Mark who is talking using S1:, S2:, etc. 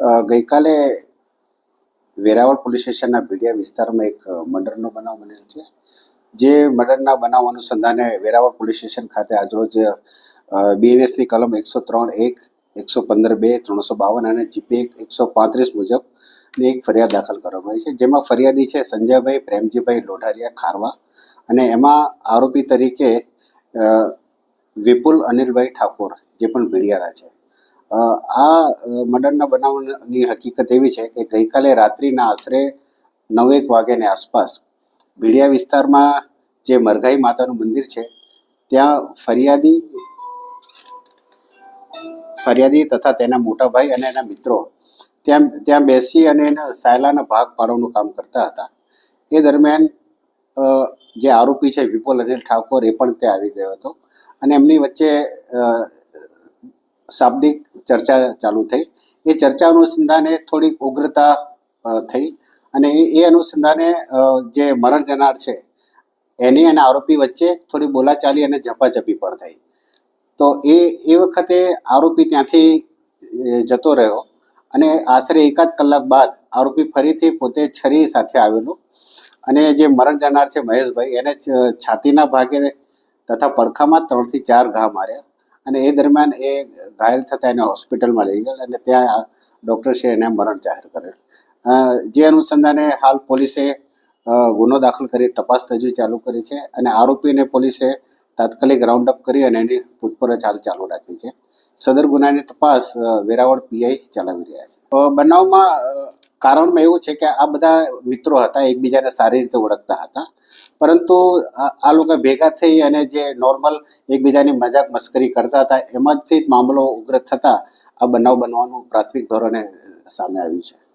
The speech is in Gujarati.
S1: ગઈકાલે વેરાવળ પોલીસ સ્ટેશનના ભીડિયા વિસ્તારમાં એક મર્ડરનો બનાવ બનેલ છે. જે મર્ડરના બનાવ અનુસંધાને વેરાવળ પોલીસ સ્ટેશન ખાતે આજરોજ બીએનએસની કલમ એકસો ત્રણ એક, એકસો પંદર બે, ત્રણસો બાવન અને જીપી એકસો પાંત્રીસ મુજબની એક ફરિયાદ દાખલ કરવામાં આવી છે. જેમાં ફરિયાદી છે સંજયભાઈ પ્રેમજીભાઈ લોઢારિયા ખારવા અને એમાં આરોપી તરીકે વિપુલ અનિલભાઈ ઠાકોર, જે પણ ભીડિયારા છે. આ મર્ડરના બનાવની હકીકત એવી છે કે ગઈકાલે રાત્રિના આશરે નવેક વાગ્યાની આસપાસ ભીડિયા વિસ્તારમાં જે મરઘાઈ માતાનું મંદિર છે, ત્યાં ફરિયાદી ફરિયાદી તથા તેના મોટા ભાઈ અને એના મિત્રો ત્યાં ત્યાં બેસી અને એના સાયલાના ભાગ પાડવાનું કામ કરતા હતા. એ દરમિયાન જે આરોપી છે વિપુલ અનિલ ઠાકોર એ પણ ત્યાં આવી ગયો હતો અને એમની વચ્ચે શાબ્દિક ચર્ચા ચાલુ થઈ. એ ચર્ચા અનુસંધાને થોડીક ઉગ્રતા થઈ અને એ અનુસંધાને જે મરણ જનાર છે, એની અને આરોપી વચ્ચે થોડી બોલાચાલી અને ઝપાઝપી પણ થઈ. તો એ એ વખતે આરોપી ત્યાંથી જતો રહ્યો અને આશરે એકાદ કલાક બાદ આરોપી ફરીથી પોતે છરી સાથે આવેલો અને જે મરણ જનાર છે મહેશભાઈ એને છાતીના ભાગે તથા પડખામાં ત્રણથી ચાર ઘા માર્યા. અને એ દરમિયાન એ ઘાયલ થતા એને હોસ્પિટલમાં લઈ ગયેલ અને ત્યાં ડૉક્ટરશ્રીએ એને મરણ જાહેર કરેલ. જે અનુસંધાને હાલ પોલીસે ગુનો દાખલ કરી, તપાસ તજવી ચાલુ કરી છે અને આરોપીને પોલીસે તાત્કાલિક રાઉન્ડ અપ કરી અને એની પૂછપરછ હાલ ચાલુ રાખી છે. સદર ગુનાની તપાસ વેરાવળ પીઆઈ ચલાવી રહ્યા છે. બનાવમાં કારણમાં એવું છે કે આ બધા મિત્રો હતા, એકબીજાને સારી રીતે ઓળખતા હતા. પરંતુ આ લોકો ભેગા થઈ અને જે નોર્મલ એકબીજાની મજાક મસ્કરી કરતા હતા, એમાંથી જ મામલો ઉગ્ર થતા આ બનાવ બનવાનું પ્રાથમિક ધોરણે સામે આવ્યું છે.